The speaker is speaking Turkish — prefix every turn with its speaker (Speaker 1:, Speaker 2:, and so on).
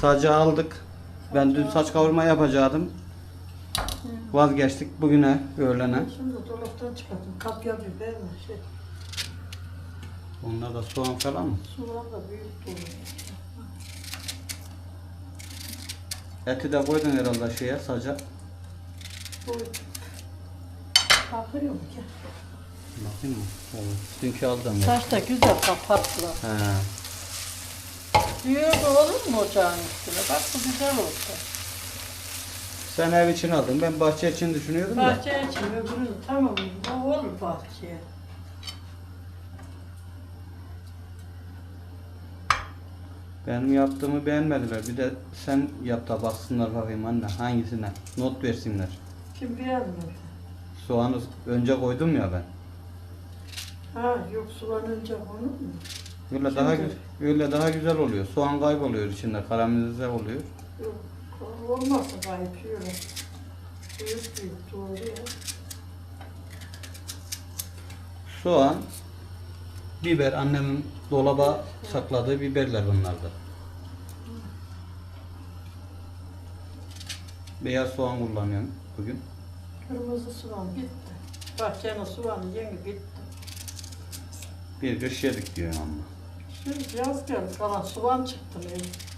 Speaker 1: Sacı aldık. Ben dün saç kavurma yapacaktım. Vazgeçtik bugüne, öğlene.
Speaker 2: Şimdi dolaptan çıkarttım. Kapya biber mi? Şey,
Speaker 1: Onlar da soğan falan mı?
Speaker 2: soğan da büyük dolu.
Speaker 1: Eti de koydun herhalde şeye, saca.
Speaker 2: Koydum. Bakıyor mu ki?
Speaker 1: Bakayım mı? Evet. Dünkü aldım. ya.
Speaker 2: Saç da güzel kapattılar.
Speaker 1: He.
Speaker 2: Büyük olur mu ocağın üstüne? Bak bu güzel oldu.
Speaker 1: Sen ev için aldın. Ben bahçe için düşünüyordum da.
Speaker 2: Bahçe için öbürünü tamam o olur bahçeye.
Speaker 1: Benim yaptığımı beğenmediler. Bir de sen yap da baksınlar bakayım anne. Hangisine? Not versinler.
Speaker 2: Kim beğenmedi?
Speaker 1: Soğanı önce koydum ya ben.
Speaker 2: Ha yok sulanınca onu mu?
Speaker 1: Öyle daha gü- öyle daha güzel oluyor. Soğan kayboluyor içinde, karamelize oluyor.
Speaker 2: Yok olmazsa gayet şöyle. Büyük büyük doğru ya.
Speaker 1: Soğan, biber, annemin dolaba sakladığı biberler bunlardı. Beyaz soğan kullanıyorum bugün.
Speaker 2: Kırmızı soğan gitti. Bahçenin soğanı yeni gitti.
Speaker 1: Bir kış yedik diyor ama.
Speaker 2: Yaz geldi kalan soğan çıktı ne?